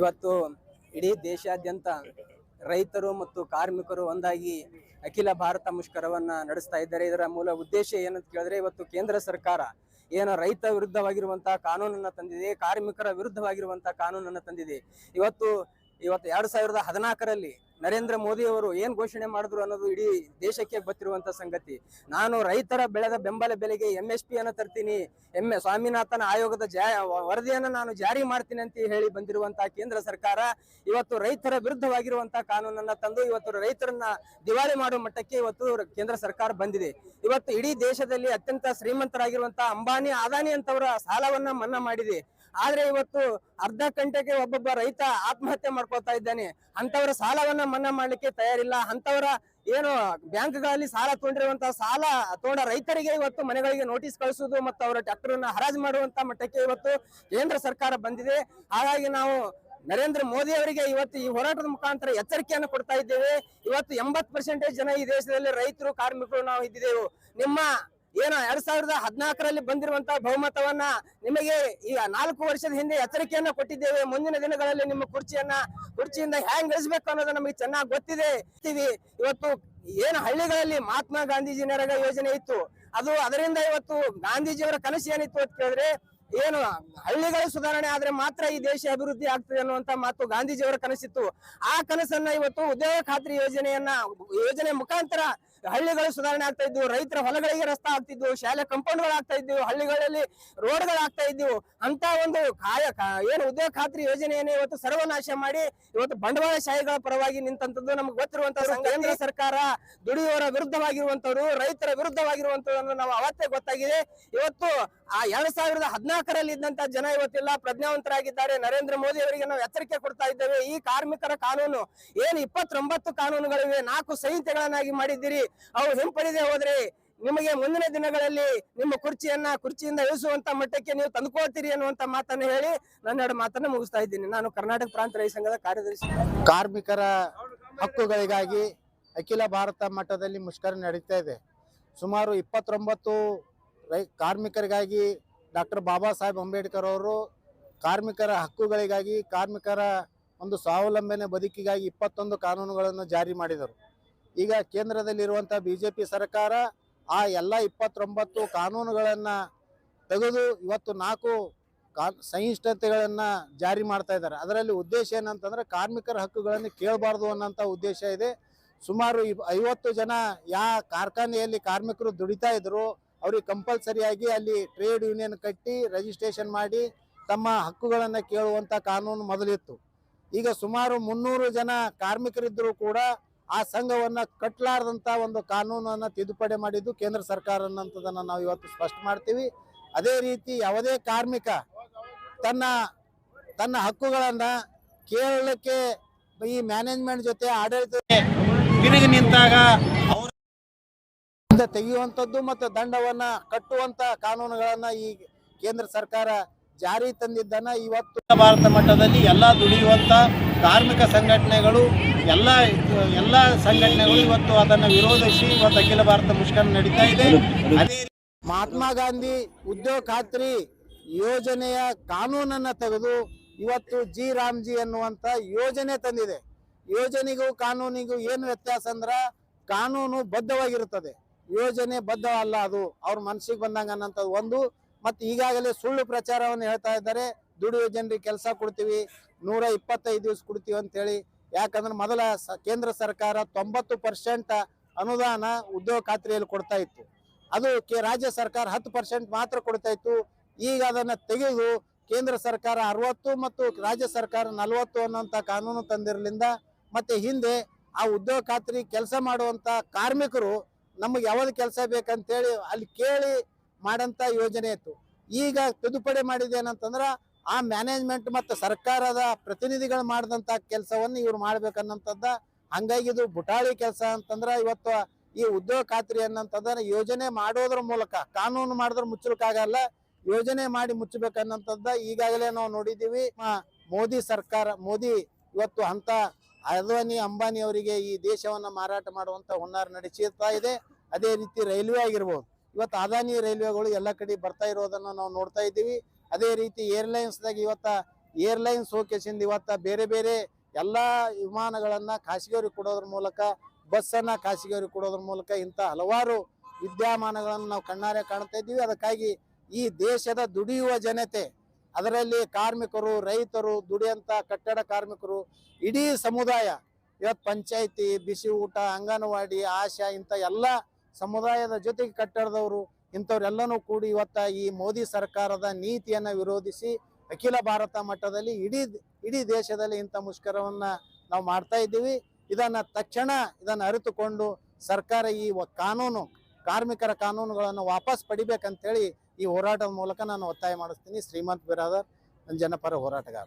ಇವತ್ತು ಇಡೀ ದೇಶಾದ್ಯಂತ ರೈತರು ಮತ್ತು ಕಾರ್ಮಿಕರು ಒಂದಾಗಿ ಅಖಿಲ ಭಾರತ ಮುಷ್ಕರವನ್ನ ನಡೆಸ್ತಾ ಇದ್ದಾರೆ. ಇದರ ಮೂಲ ಉದ್ದೇಶ ಏನಂತ ಕೇಳಿದ್ರೆ ಇವತ್ತು ಕೇಂದ್ರ ಸರ್ಕಾರ ಏನು ರೈತ ವಿರುದ್ಧವಾಗಿರುವಂತಹ ಕಾನೂನನ್ನ ತಂದಿದೆ, ಕಾರ್ಮಿಕರ ವಿರುದ್ಧವಾಗಿರುವಂತಹ ಕಾನೂನನ್ನ ತಂದಿದೆ. ಇವತ್ತು ಇವತ್ತು ಎರಡ್ ಸಾವಿರದ ಹದಿನಾಲ್ಕರಲ್ಲಿ ನರೇಂದ್ರ ಮೋದಿ ಅವರು ಏನ್ ಘೋಷಣೆ ಮಾಡಿದ್ರು ಅನ್ನೋದು ಇಡೀ ದೇಶಕ್ಕೆ ಗೊತ್ತಿರುವಂತ ಸಂಗತಿ. ನಾನು ರೈತರ ಬೆಳೆದ ಬೆಂಬಲ ಬೆಲೆಗೆ ಎಂ ಎಸ್ ಪಿ ಅನ್ನ ತರ್ತೀನಿ, ಎಂ ಸ್ವಾಮಿನಾಥನ್ ಆಯೋಗದ ವರದಿಯನ್ನ ನಾನು ಜಾರಿ ಮಾಡ್ತೀನಿ ಅಂತ ಹೇಳಿ ಬಂದಿರುವಂತ ಕೇಂದ್ರ ಸರ್ಕಾರ ಇವತ್ತು ರೈತರ ವಿರುದ್ಧವಾಗಿರುವಂತಹ ಕಾನೂನನ್ನ ತಂದು, ಇವತ್ತು ರೈತರನ್ನ ದಿವಾಳಿ ಮಾಡುವ ಮಟ್ಟಕ್ಕೆ ಇವತ್ತು ಕೇಂದ್ರ ಸರ್ಕಾರ ಬಂದಿದೆ. ಇವತ್ತು ಇಡೀ ದೇಶದಲ್ಲಿ ಅತ್ಯಂತ ಶ್ರೀಮಂತರಾಗಿರುವಂತಹ ಅಂಬಾನಿ, ಅದಾನಿ ಅಂತವರ ಸಾಲವನ್ನ ಮನ್ನಾ ಮಾಡಿದೆ. ಆದ್ರೆ ಇವತ್ತು ಅರ್ಧ ಗಂಟೆಗೆ ಒಬ್ಬೊಬ್ಬ ರೈತ ಆತ್ಮಹತ್ಯೆ ಮಾಡ್ಕೊತಾ ಇದ್ದಾನೆ. ಅಂತವರ ಸಾಲವನ್ನ ಮನ್ನಾ ಮಾಡ್ಲಿಕ್ಕೆ ತಯಾರಿಲ್ಲ. ಅಂತವರ ಏನು ಬ್ಯಾಂಕ್ಗಳಲ್ಲಿ ಸಾಲ ತೊಗೊಂಡಿರುವಂತಹ ಸಾಲ ತಗೊಂಡ ರೈತರಿಗೆ ಇವತ್ತು ಮನೆಗಳಿಗೆ ನೋಟಿಸ್ ಕಳಿಸುವುದು ಮತ್ತು ಅವರ ಟ್ರ್ಯಾಕ್ಟರ್ ಅನ್ನ ಹರಾಜು ಮಾಡುವಂತ ಮಟ್ಟಕ್ಕೆ ಇವತ್ತು ಕೇಂದ್ರ ಸರ್ಕಾರ ಬಂದಿದೆ. ಹಾಗಾಗಿ ನಾವು ನರೇಂದ್ರ ಮೋದಿ ಅವರಿಗೆ ಇವತ್ತು ಈ ಹೋರಾಟದ ಮುಖಾಂತರ ಎಚ್ಚರಿಕೆಯನ್ನು ಕೊಡ್ತಾ ಇದ್ದೇವೆ. ಇವತ್ತು ಎಂಬತ್ ಪರ್ಸೆಂಟೇಜ್ ಜನ ಈ ದೇಶದಲ್ಲಿ ರೈತರು, ಕಾರ್ಮಿಕರು ನಾವು ಇದ್ದಿದ್ದೆವು. ನಿಮ್ಮ ಏನು ಎರಡ್ ಸಾವಿರದ ಹದಿನಾಲ್ಕರಲ್ಲಿ ಬಂದಿರುವಂತಹ ಬಹುಮತವನ್ನ ನಿಮಗೆ ಈಗ ನಾಲ್ಕು ವರ್ಷದ ಹಿಂದೆ ಎಚ್ಚರಿಕೆಯನ್ನ ಕೊಟ್ಟಿದ್ದೇವೆ. ಮುಂದಿನ ದಿನಗಳಲ್ಲಿ ನಿಮ್ಮ ಕುರ್ಚಿಯನ್ನ, ಕುರ್ಚಿಯಿಂದ ಹ್ಯಾಂಗ್ ಇಳಿಸ್ಬೇಕು ಅನ್ನೋದು ನಮಗೆ ಚೆನ್ನಾಗಿ ಗೊತ್ತಿದೆ. ಇವತ್ತು ಏನು ಹಳ್ಳಿಗಳಲ್ಲಿ ಮಹಾತ್ಮ ಗಾಂಧೀಜಿ ನರೇಗಾ ಯೋಜನೆ ಇತ್ತು. ಅದು ಅದರಿಂದ ಇವತ್ತು ಗಾಂಧೀಜಿಯವರ ಕನಸು ಏನಿತ್ತು ಅಂತ ಕೇಳಿದ್ರೆ, ಏನು ಹಳ್ಳಿಗಳ ಸುಧಾರಣೆ ಆದ್ರೆ ಮಾತ್ರ ಈ ದೇಶ ಅಭಿವೃದ್ಧಿ ಆಗ್ತದೆ ಅನ್ನುವಂತ ಮಾತು ಗಾಂಧೀಜಿಯವರ ಕನಸಿತ್ತು. ಆ ಕನಸನ್ನ ಇವತ್ತು ಉದ್ಯೋಗ ಖಾತ್ರಿ ಯೋಜನೆಯನ್ನ, ಯೋಜನೆ ಮುಖಾಂತರ ಹಳ್ಳಿಗಳು ಸುಧಾರಣೆ ಆಗ್ತಾ ಇದ್ವು ರೈತರ ಹೊಲಗಳಿಗೆ ರಸ್ತೆ ಆಗ್ತಿದ್ವು ಶಾಲೆ ಕಾಂಪೌಂಡ್ಗಳು ಆಗ್ತಾ ಇದ್ವು ಹಳ್ಳಿಗಳಲ್ಲಿ ರೋಡ್ಗಳು ಆಗ್ತಾ ಇದ್ವು. ಅಂತ ಒಂದು ಕಾಯ ಏನು ಉದ್ಯೋಗ ಖಾತ್ರಿ ಯೋಜನೆಯನ್ನು ಇವತ್ತು ಸರ್ವನಾಶ ಮಾಡಿ ಇವತ್ತು ಬಂಡವಾಳ ಬಂಡವಾಳಶಾಹಿಗಳ ಪರವಾಗಿ ನಿಂತದ್ದು ನಮ್ಗೆ ಗೊತ್ತಿರುವಂತ ಕೇಂದ್ರ ಸರ್ಕಾರ ದುಡಿಯುವವರ ವಿರುದ್ಧವಾಗಿರುವಂತವ್ರು ರೈತರ ವಿರುದ್ಧವಾಗಿರುವಂತವ್ರು ನಾವು ಅವತ್ತೇ ಗೊತ್ತಾಗಿದೆ. ಇವತ್ತು ಆ ಎರಡ್ ಸಾವಿರದ ಹದಿನಾಲ್ಕರಲ್ಲಿ ಇದ್ದಂತ ಜನ ಇವತ್ತಿಲ್ಲ ಪ್ರಜ್ಞಾವಂತರಾಗಿದ್ದಾರೆ. ನರೇಂದ್ರ ಮೋದಿ ಅವರಿಗೆ ನಾವು ಎಚ್ಚರಿಕೆ ಕೊಡ್ತಾ ಇದ್ದೇವೆ. ಈ ಕಾರ್ಮಿಕರ ಕಾನೂನು ಏನು ಇಪ್ಪತ್ತೊಂಬತ್ತು ಕಾನೂನುಗಳಿವೆ ನಾಲ್ಕು ಸಂಹಿತೆಗಳನ್ನಾಗಿ ಮಾಡಿದ್ದೀರಿ. ಅವು ಹಿಂಪಡೆದೇ ಹೋದ್ರೆ ನಿಮಗೆ ಮುಂದಿನ ದಿನಗಳಲ್ಲಿ ನಿಮ್ಮ ಕುರ್ಚಿಯನ್ನ ಕುರ್ಚಿಯಿಂದ ಇಳಿಸುವಂತ ಮಟ್ಟಕ್ಕೆ ನೀವು ತಂದುಕೊಳ್ತೀರಿ ಅನ್ನುವಂತ ಮಾತನ್ನ ಹೇಳಿ ನನ್ನೆರಡು ಮಾತನ್ನ ಮುಗಿಸ್ತಾ ಇದ್ದೀನಿ. ನಾನು ಕರ್ನಾಟಕ ಪ್ರಾಂತ ರೈತ ಸಂಘದ ಕಾರ್ಯದರ್ಶಿ. ಕಾರ್ಮಿಕರ ಹಕ್ಕುಗಳಿಗಾಗಿ ಅಖಿಲ ಭಾರತ ಮಟ್ಟದಲ್ಲಿ ಮುಷ್ಕರ ನಡೀತಾ ಇದೆ. ಸುಮಾರು ಇಪ್ಪತ್ತೊಂಬತ್ತು ರೈ, ಕಾರ್ಮಿಕರಿಗಾಗಿ ಡಾಕ್ಟರ್ ಬಾಬಾ ಸಾಹೇಬ್ ಅಂಬೇಡ್ಕರ್ ಅವರು ಕಾರ್ಮಿಕರ ಹಕ್ಕುಗಳಿಗಾಗಿ, ಕಾರ್ಮಿಕರ ಒಂದು ಸ್ವಾವಲಂಬನೆ ಬದುಕಿಗಾಗಿ ಇಪ್ಪತ್ತೊಂದು ಕಾನೂನುಗಳನ್ನು ಜಾರಿ ಮಾಡಿದರು. ಈಗ ಕೇಂದ್ರದಲ್ಲಿರುವಂಥ ಬಿ ಜೆ ಪಿ ಸರ್ಕಾರ ಆ ಎಲ್ಲ ಇಪ್ಪತ್ತೊಂಬತ್ತು ಕಾನೂನುಗಳನ್ನು ತೆಗೆದು ಇವತ್ತು ನಾಲ್ಕು ಕಾ ಸಂಹಿಷ್ಣತೆಗಳನ್ನು ಜಾರಿ ಮಾಡ್ತಾ ಇದ್ದಾರೆ. ಅದರಲ್ಲಿ ಉದ್ದೇಶ ಏನಂತಂದ್ರೆ ಕಾರ್ಮಿಕರ ಹಕ್ಕುಗಳನ್ನು ಕೇಳಬಾರ್ದು ಅನ್ನೋಂಥ ಉದ್ದೇಶ ಇದೆ. ಸುಮಾರು ಐವತ್ತು ಜನ ಯಾ ಕಾರ್ಖಾನೆಯಲ್ಲಿ ಕಾರ್ಮಿಕರು ದುಡಿತಾ ಇದ್ರು, ಅವ್ರಿಗೆ ಕಂಪಲ್ಸರಿಯಾಗಿ ಅಲ್ಲಿ ಟ್ರೇಡ್ ಯೂನಿಯನ್ ಕಟ್ಟಿ ರಿಜಿಸ್ಟ್ರೇಷನ್ ಮಾಡಿ ತಮ್ಮ ಹಕ್ಕುಗಳನ್ನು ಕೇಳುವಂಥ ಕಾನೂನು ಮೊದಲಿತ್ತು. ಈಗ ಸುಮಾರು ಮುನ್ನೂರು ಜನ ಕಾರ್ಮಿಕರಿದ್ದರೂ ಕೂಡ ಆ ಸಂಘವನ್ನ ಕಟ್ಟಲಾರ್ದಂಥ ಒಂದು ಕಾನೂನನ್ನು ತಿದ್ದುಪಡಿ ಮಾಡಿದ್ದು ಕೇಂದ್ರ ಸರ್ಕಾರ ಅನ್ನೋಂಥದ್ದನ್ನು ನಾವು ಇವತ್ತು ಸ್ಪಷ್ಟ ಮಾಡ್ತೀವಿ. ಅದೇ ರೀತಿ ಯಾವುದೇ ಕಾರ್ಮಿಕ ತನ್ನ ತನ್ನ ಹಕ್ಕುಗಳನ್ನ ಕೇಳಲಿಕ್ಕೆ ಈ ಮ್ಯಾನೇಜ್ಮೆಂಟ್ ಜೊತೆ ಆಡಳಿತ ತಿರುಗಿ ನಿಂತಾಗ ತೆಗೆಯುವಂಥದ್ದು ಮತ್ತು ದಂಡವನ್ನ ಕಟ್ಟುವಂತ ಕಾನೂನುಗಳನ್ನ ಈ ಕೇಂದ್ರ ಸರ್ಕಾರ ಜಾರಿ ತಂದಿದ್ದನ್ನ ಇವತ್ತು ಭಾರತ ಮಟ್ಟದಲ್ಲಿ ಎಲ್ಲ ದುಡಿಯುವಂತ ಕಾರ್ಮಿಕ ಸಂಘಟನೆಗಳು ಎಲ್ಲ ಎಲ್ಲ ಸಂಘಟನೆಗಳು ಇವತ್ತು ಅದನ್ನು ವಿರೋಧಿಸಿ ಇವತ್ತು ಅಖಿಲ ಭಾರತ ಮುಷ್ಕರ ನಡೀತಾ ಇದೆ. ಅದೇ ಮಹಾತ್ಮ ಗಾಂಧಿ ಉದ್ಯೋಗ ಖಾತ್ರಿ ಯೋಜನೆಯ ಕಾನೂನನ್ನ ತೆಗೆದು ಇವತ್ತು ಜಿ ರಾಮ್ಜಿ ಅನ್ನುವಂತ ಯೋಜನೆ ತಂದಿದೆ. ಯೋಜನೆಗೂ ಕಾನೂನಿಗೂ ಏನು ವ್ಯತ್ಯಾಸ ಅಂದ್ರ ಕಾನೂನು ಬದ್ಧವಾಗಿರುತ್ತದೆ. ಯೋಜನೆ ಬದ್ಧವಲ್ಲ ಅದು. ಅವ್ರ ಮನಸ್ಸಿಗೆ ಬಂದಂಗ ಅನ್ನೋಂಥದ್ದು ಒಂದು. ಮತ್ತೆ ಈಗಾಗಲೇ ಸುಳ್ಳು ಪ್ರಚಾರವನ್ನು ಹೇಳ್ತಾ ಇದ್ದಾರೆ. ದುಡಿಯುವ ಜನರಿಗೆ ಕೆಲಸ ಕೊಡ್ತೀವಿ, ನೂರ ಇಪ್ಪತ್ತೈದು ದಿವಸ ಕೊಡ್ತೀವಿ ಅಂತೇಳಿ ಯಾಕಂದ್ರೆ ಮೊದಲ ಕೇಂದ್ರ ಸರ್ಕಾರ ತೊಂಬತ್ತು ಪರ್ಸೆಂಟ್ ಅನುದಾನ ಉದ್ಯೋಗ ಖಾತ್ರಿಯಲ್ಲಿ ಕೊಡ್ತಾ ಇತ್ತು. ಅದು ರಾಜ್ಯ ಸರ್ಕಾರ ಹತ್ತು ಪರ್ಸೆಂಟ್ ಮಾತ್ರ ಕೊಡ್ತಾ ಇತ್ತು. ಈಗ ಅದನ್ನ ತೆಗೆದು ಕೇಂದ್ರ ಸರ್ಕಾರ ಅರವತ್ತು ಮತ್ತು ರಾಜ್ಯ ಸರ್ಕಾರ ನಲವತ್ತು ಅನ್ನೋಂಥ ಕಾನೂನು ತಂದಿರಲಿಂದ ಮತ್ತೆ ಹಿಂದೆ ಆ ಉದ್ಯೋಗ ಖಾತ್ರಿ ಕೆಲಸ ಮಾಡುವಂತ ಕಾರ್ಮಿಕರು ನಮಗೆ ಯಾವ್ದು ಕೆಲಸ ಬೇಕಂತೇಳಿ ಅಲ್ಲಿ ಕೇಳಿ ಮಾಡಂತ ಯೋಜನೆ ಇತ್ತು. ಈಗ ತಿದ್ದುಪಡಿ ಮಾಡಿದ ಏನಂತಂದ್ರೆ ಆ ಮ್ಯಾನೇಜ್ಮೆಂಟ್ ಮತ್ತು ಸರ್ಕಾರದ ಪ್ರತಿನಿಧಿಗಳು ಮಾಡಿದಂತ ಕೆಲಸವನ್ನು ಇವ್ರು ಮಾಡ್ಬೇಕನ್ನಂತದ್ದ ಹಂಗಾಗಿ ಇದು ಬುಟಾಳಿ ಕೆಲಸ ಅಂತಂದ್ರ ಇವತ್ತು ಈ ಉದ್ಯೋಗ ಖಾತ್ರಿ ಅನ್ನಂತದನ್ನ ಯೋಜನೆ ಮಾಡೋದ್ರ ಮೂಲಕ ಕಾನೂನು ಮಾಡಿದ್ರೆ ಮುಚ್ಚಲಿಕ್ಕಾಗಲ್ಲ ಯೋಜನೆ ಮಾಡಿ ಮುಚ್ಚಬೇಕನ್ನಂತದ್ದ ಈಗಾಗಲೇ ನಾವು ನೋಡಿದ್ದೀವಿ. ಮೋದಿ ಸರ್ಕಾರ, ಮೋದಿ ಇವತ್ತು ಅಂತ ಅದ್ವಾನಿ, ಅಂಬಾನಿ ಅವರಿಗೆ ಈ ದೇಶವನ್ನ ಮಾರಾಟ ಮಾಡುವಂತ ಹುನ್ನಾರ ನಡೆಸುತ್ತಾ ಇದೆ. ಅದೇ ರೀತಿ ರೈಲ್ವೆ ಆಗಿರ್ಬೋದು. ಇವತ್ತು ಅದಾನಿ ರೈಲ್ವೆಗಳು ಎಲ್ಲ ಕಡೆ ಬರ್ತಾ ಇರೋದನ್ನ ನಾವು ನೋಡ್ತಾ ಇದ್ದೀವಿ. ಅದೇ ರೀತಿ ಏರ್ಲೈನ್ಸ್ ದಾಗ ಇವತ್ತ ಏರ್ಲೈನ್ಸ್ ಹೋಕೇಶಿಂದ ಇವತ್ತ ಬೇರೆ ಬೇರೆ ಎಲ್ಲಾ ವಿಮಾನಗಳನ್ನ ಖಾಸಗಿಯವ್ರಿಗೆ ಕೊಡೋದ್ರ ಮೂಲಕ, ಬಸ್ಸನ್ನು ಖಾಸಗಿಯವರಿಗೆ ಕೊಡೋದ್ರ ಮೂಲಕ ಇಂಥ ಹಲವಾರು ವಿದ್ಯಮಾನಗಳನ್ನು ನಾವು ಕಣ್ಣಾರೆ ಕಾಣ್ತಾ ಇದ್ದೀವಿ. ಅದಕ್ಕಾಗಿ ಈ ದೇಶದ ದುಡಿಯುವ ಜನತೆ, ಅದರಲ್ಲಿ ಕಾರ್ಮಿಕರು, ರೈತರು, ದುಡಿಯಂತ ಕಟ್ಟಡ ಕಾರ್ಮಿಕರು, ಇಡೀ ಸಮುದಾಯ, ಇವತ್ತು ಪಂಚಾಯಿತಿ, ಬಿಸಿ ಊಟ, ಅಂಗನವಾಡಿ, ಆಶಾ ಇಂಥ ಎಲ್ಲ ಸಮುದಾಯದ ಜೊತೆಗೆ ಕಟ್ಟಡದವರು ಇಂಥವ್ರೆಲ್ಲನೂ ಕೂಡಿ ಇವತ್ತ ಈ ಮೋದಿ ಸರ್ಕಾರದ ನೀತಿಯನ್ನ ವಿರೋಧಿಸಿ ಅಖಿಲ ಭಾರತ ಮಟ್ಟದಲ್ಲಿ ಇಡೀ ಇಡೀ ದೇಶದಲ್ಲಿ ಇಂಥ ಮುಷ್ಕರವನ್ನ ನಾವು ಮಾಡ್ತಾ ಇದ್ದೀವಿ. ಇದನ್ನ ತಕ್ಷಣ ಇದನ್ನ ಅರಿತುಕೊಂಡು ಸರ್ಕಾರ ಈ ಕಾನೂನು, ಕಾರ್ಮಿಕರ ಕಾನೂನುಗಳನ್ನು ವಾಪಸ್ ಪಡಿಬೇಕಂತೇಳಿ ಈ ಹೋರಾಟದ ಮೂಲಕ ನಾನು ಒತ್ತಾಯ ಮಾಡಿಸ್ತೀನಿ. ಶ್ರೀಮಂತ್ ಬಿರಾದರ್ ಜನಪರ ಹೋರಾಟಗಾರ.